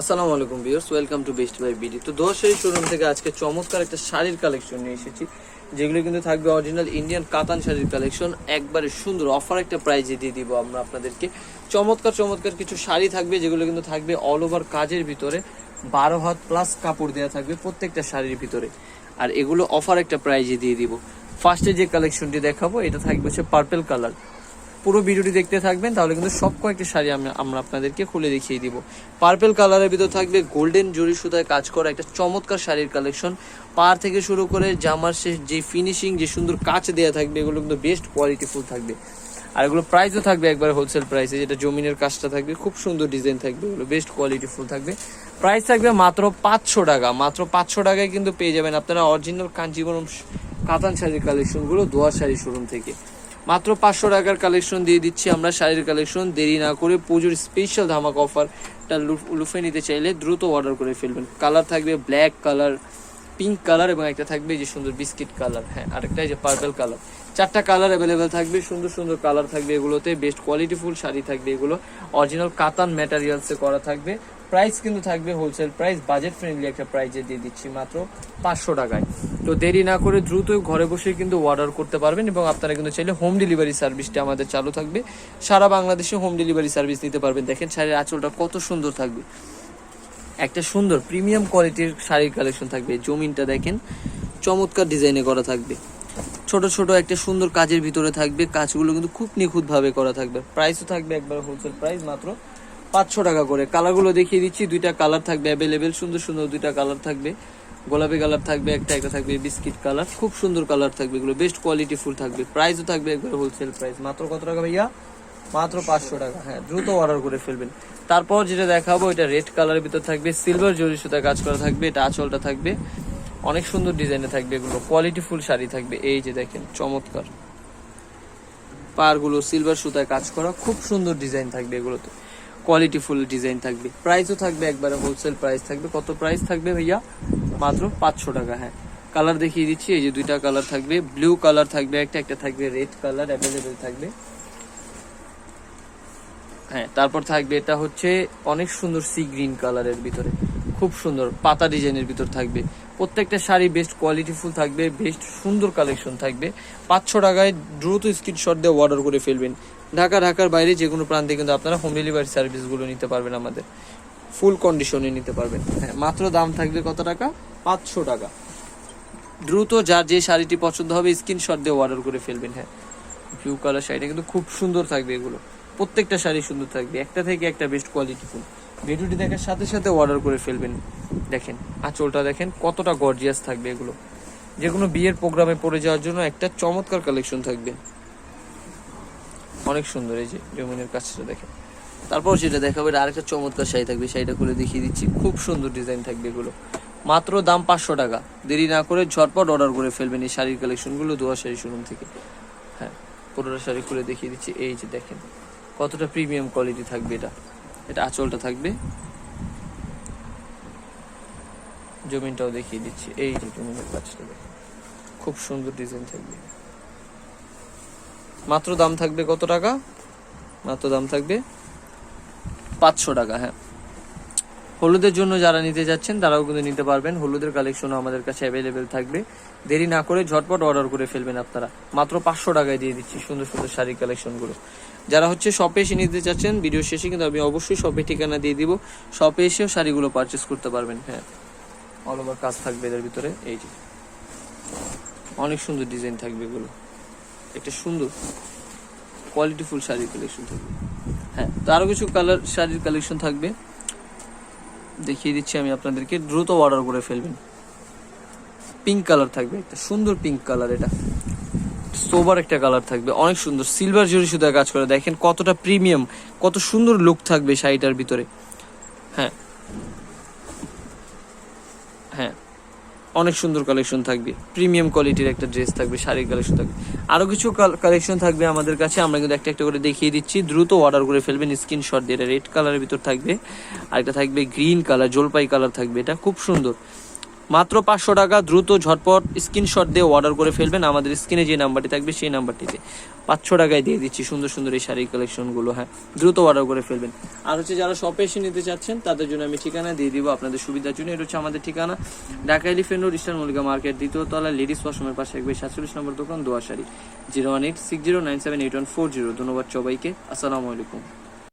আসসালামু আলাইকুম viewers, welcome to best buy BD তো দোষের শোরুম থেকে আজকে চমৎকার একটা শাড়ির কালেকশন নিয়ে এসেছি, যেগুলো কিন্তু থাকবে অরিজিনাল ইন্ডিয়ান কাতান শাড়ির কালেকশন। একবারে সুন্দর অফার একটা প্রাইজে দিয়ে দিব আমরা আপনাদেরকে। চমৎকার চমৎকার কিছু শাড়ি থাকবে, যেগুলো কিন্তু থাকবে অল ওভার কাজের ভিতরে। বারো হাত প্লাস কাপড় দেওয়া থাকবে প্রত্যেকটা শাড়ির ভিতরে। আর এগুলো অফার একটা প্রাইজে দিয়ে দিব। ফার্স্টে যে কালেকশনটি দেখাবো, এটা থাকবে হচ্ছে পার্পেল কালার পুরো ভিডিওটি দেখতে থাকবেন, তাহলে কিন্তু সব কয়েকটি শাড়ি আমরা আপনাদেরকে খুলে দেখিয়ে দিব। পার্পেল কালারের ভিতর থাকবে গোল্ডেন জরি সুতায় কাজ করা একটা চমৎকার শাড়ির কালেকশন পার থেকে শুরু করে জামার শেষ যে ফিনিশিং যে সুন্দর কাচ দেওয়া থাকবে, এগুলো কিন্তু বেস্ট কোয়ালিটি ফুল থাকবে। আর এগুলো প্রাইসও থাকবে একবার হোলসেল প্রাইসে যেটা জমিনের কাজটা থাকবে, খুব সুন্দর ডিজাইন থাকবে, এগুলো বেস্ট কোয়ালিটি ফুল থাকবে। প্রাইস থাকবে মাত্র পাঁচশো টাকা, মাত্র পাঁচশো টাকায় কিন্তু পেয়ে যাবেন আপনারা অরিজিনাল কাঞ্জিবরম কাতান শাড়ির কালেকশনগুলো দোয়া শাড়ি শোরুম থেকে। মাত্র পাঁচশো টাকার কালেকশন দিয়ে দিচ্ছি আমরা, শাড়ির কালেকশন দেরি না করে পুজোর স্পেশাল ধামাক অফারটা লুফে নিতে চাইলে দ্রুত অর্ডার করে ফেলবেন। কালার থাকবে ব্ল্যাক কালার পিঙ্ক কালার এবং একটা থাকবে যে সুন্দর বিস্কিট কালার হ্যাঁ আরেকটা যে পার্পল কালার চারটা কালার অ্যাভেলেবেল থাকবে, সুন্দর সুন্দর কালার থাকবে এগুলোতে। বেস্ট কোয়ালিটি ফুল শাড়ি থাকবে এগুলো। অরিজিনাল কাতান ম্যাটেরিয়ালসে করা থাকবে। প্রাইস কিন্তু থাকবে হোলসেল প্রাইস বাজেট ফ্রেন্ডলি একটা প্রাইজে দিয়ে দিচ্ছি মাত্র পাঁচশো টাকায়। তো দেরি না করে দ্রুত ঘরে বসে কিন্তু অর্ডার করতে পারবেন এবং আপনারা কিন্তু চাইলে হোম ডেলিভারি সার্ভিসটা আমাদের চালু থাকবে। সারা বাংলাদেশে হোম ডেলিভারি সার্ভিস নিতে পারবেন। দেখেন শাড়ির আঁচলটা কত সুন্দর থাকবে। একটা সুন্দর প্রিমিয়াম কোয়ালিটির শাড়ির কালেকশন থাকবে। জমিনটা দেখেন, চমৎকার ডিজাইনে করা থাকবে। ছোট ছোট একটা সুন্দর কাজের ভিতরে থাকবে। কাজগুলো কিন্তু খুব নিখুঁতভাবে করা থাকবে। প্রাইসও থাকবে একবার হোলসেল প্রাইস মাত্র পাঁচশো টাকা করে। কালারগুলো দেখিয়ে দিচ্ছি। দুইটা কালার থাকবে অ্যাভেলেবেল সুন্দর সুন্দর দুইটা কালার থাকবে। গোলাপি কালার থাকবে, একটা একটা থাকবে, বিস্কিট কালার। খুব সুন্দর কালার থাকবে এগুলো। বেস্ট কোয়ালিটি ফুল থাকবে। প্রাইসও থাকবে একবার হোলসেল প্রাইস মাত্র কত টাকা ভাইয়া? মাত্র পাঁচশো টাকা। হ্যাঁ দ্রুত অর্ডার করে ফেলবেন। তারপর যেটা দেখাবো, এটা রেড কালারের ভিতর থাকবে। সিলভার জরি সুতা কাজ করা থাকবে। এটা আঁচলটা থাকবে। অনেক সুন্দর ডিজাইনে থাকবে এগুলো। কোয়ালিটি ফুল শাড়ি থাকবে। এই যে দেখেন, চমৎকার। পারগুলো সিলভার সুতায় কাজ করা। খুব সুন্দর ডিজাইন থাকবে এগুলোতে। কোয়ালিটি ফুল ডিজাইন থাকবে। প্রাইসও থাকবে একবারে হোলসেল প্রাইস থাকবে। কত প্রাইস থাকবে ভাইয়া? মাত্র পাঁচশো টাকা হ্যাঁ। কালার দেখিয়ে দিচ্ছি, এই যে দুইটা কালার থাকবে। ব্লু কালার থাকবে, একটা একটা থাকবে রেড কালার অ্যাভেলেবেল থাকবে। হ্যাঁ তারপর থাকবে এটা হচ্ছে অনেক সুন্দর সি গ্রিন কালারের ভিতরে। খুব সুন্দর, পাতা ডিজাইনের ভিতর থাকবে। প্রত্যেকটা শাড়ি বেস্ট কোয়ালিটি ফুল থাকবে বেস্ট সুন্দর কালেকশন থাকবে। পাঁচশো টাকায় দ্রুত স্ক্রিনশট দিয়ে অর্ডার করে ফেলবেন। ঢাকা, ঢাকার বাইরে যে কোনো প্রান্তে কিন্তু আপনারা হোম ডেলিভারি সার্ভিসগুলো নিতে পারবেন আমাদের। ফুল কন্ডিশনে নিতে পারবেন। হ্যাঁ মাত্র দাম থাকবে কত টাকা? পাঁচশো টাকা। দ্রুত যার যে শাড়িটি পছন্দ হবে স্ক্রিনশট দিয়ে অর্ডার করে ফেলবেন। হ্যাঁ ব্লু কালার শাড়িটা কিন্তু খুব সুন্দর থাকবে এগুলো। প্রত্যেকটা শাড়ি সুন্দর থাকবে। একটা থেকে একটা বেস্ট কোয়ালিটি ফুল ভিডিওটি দেখার সাথে সাথে অর্ডার করে ফেলবেন। দেখেন, আঁচলটা দেখেন, কতটা গর্জিয়াস থাকবে এগুলো। যে কোনো বিয়ের প্রোগ্রামে পড়ে যাওয়ার জন্য একটা চমৎকার কালেকশন থাকবে। অনেক সুন্দর এই যে জমিনের কাজটা দেখেন। তারপর যেটা দেখাবো, এটা আরেকটা চমৎকার শাড়ি থাকবে, শাড়িটা খুলে দেখিয়ে দিচ্ছি। খুব সুন্দর ডিজাইন থাকবে এগুলো। মাত্র দাম পাঁচশো টাকা। দেরি না করে ঝটপট অর্ডার করে ফেলবেন এই শাড়ির কালেকশনগুলো দোয়া শাড়ি শোরুম থেকে। হ্যাঁ পুরোটা শাড়ি খুলে দেখিয়ে দিচ্ছি। এই যে দেখেন, কতটা প্রিমিয়াম কোয়ালিটি থাকবে এটা। এটা আঁচলটা থাকবে। জমিনটাও দেখিয়ে দিচ্ছি। এই যে জমিনের দেখ খুব সুন্দর ডিজাইন থাকবে। মাত্র দাম থাকবে কত টাকা? মাত্র দাম থাকবে পাঁচশো টাকা হ্যাঁ। হলুদের জন্য যারা নিতে যাচ্ছেন, তারাও কিন্তু নিতে পারবেন। হলুদের কালেকশনও আমাদের কাছে অ্যাভেলেবেল থাকবে। দেরি না করে ঝটপট অর্ডার করে ফেলবেন আপনারা। মাত্র পাঁচশো টাকায় দিয়ে দিচ্ছি সুন্দর সুন্দর শাড়ি কালেকশনগুলো যারা হচ্ছে শপে এসে নিতে চাচ্ছেন ভিডিও শেষে কিন্তু আমি অবশ্যই শপে ঠিকানা দিয়ে দিব। শপে এসেও শাড়িগুলো পারচেস করতে পারবেন হ্যাঁ। অল ওভার কাজ থাকবে এদের ভিতরে, এই যে। অনেক সুন্দর ডিজাইন থাকবে এগুলো। একটা সুন্দর কোয়ালিটি ফুল শাড়ির কালেকশন থাকবে। হ্যাঁ তো আরও কিছু কালার শাড়ির কালেকশন থাকবে। দেখিয়ে দিচ্ছি আমি আপনাদেরকে। দ্রুত অর্ডার করে ফেলবেন। পিঙ্ক কালার থাকবে একটা। সুন্দর পিঙ্ক কালার এটা। সোবার একটা কালার থাকবে। অনেক সুন্দর। সিলভার জরি সুতায় কাজ করে। দেখেন কতটা প্রিমিয়াম কত সুন্দর লুক থাকবে শাড়িটার ভিতরে। হ্যাঁ। হ্যাঁ। অনেক সুন্দর কালেকশন থাকবে। প্রিমিয়াম কোয়ালিটির একটা ড্রেস থাকবে, শাড়ির কালেকশন থাকবে। আরও কিছু কালেকশন থাকবে আমাদের কাছে, আমরা কিন্তু একটা একটা করে দেখিয়ে দিচ্ছি। দ্রুত অর্ডার করে ফেলবেন স্ক্রিনশট দিয়ে, এটা রেড কালারের ভিতর থাকবে। আর একটা থাকবে গ্রিন কালার জলপাই কালার থাকবে, এটা খুব সুন্দর। মাত্র পাঁচশো টাকা দ্রুত ঝটপট স্ক্রিনশট দিয়ে অর্ডার করে ফেলবেন। আমাদের স্ক্রিনে যে নাম্বারটি থাকবে, সেই নাম্বারটিতে পাঁচশো টাকায় দিয়ে দিচ্ছি। সুন্দর সুন্দর এই শাড়ির কালেকশনগুলো হ্যাঁ দ্রুত অর্ডার করে ফেলবেন। আর হচ্ছে যারা শপে এসে নিতে চাচ্ছেন, তাদের জন্য আমি ঠিকানা দিয়ে দিব আপনাদের সুবিধার জন্য। এটা হচ্ছে আমাদের ঠিকানা। Dhaka elephant road, eastern Mallika market, দ্বিতীয় তলা, লেডিস ওয়াশরুমের পাশে একবার সাতচল্লিশ নম্বর দোকান Doa sari. Zero one eight, six zero nine seven eight one four zero. ধন্যবাদ সবাইকে। আসসালামু আলাইকুম।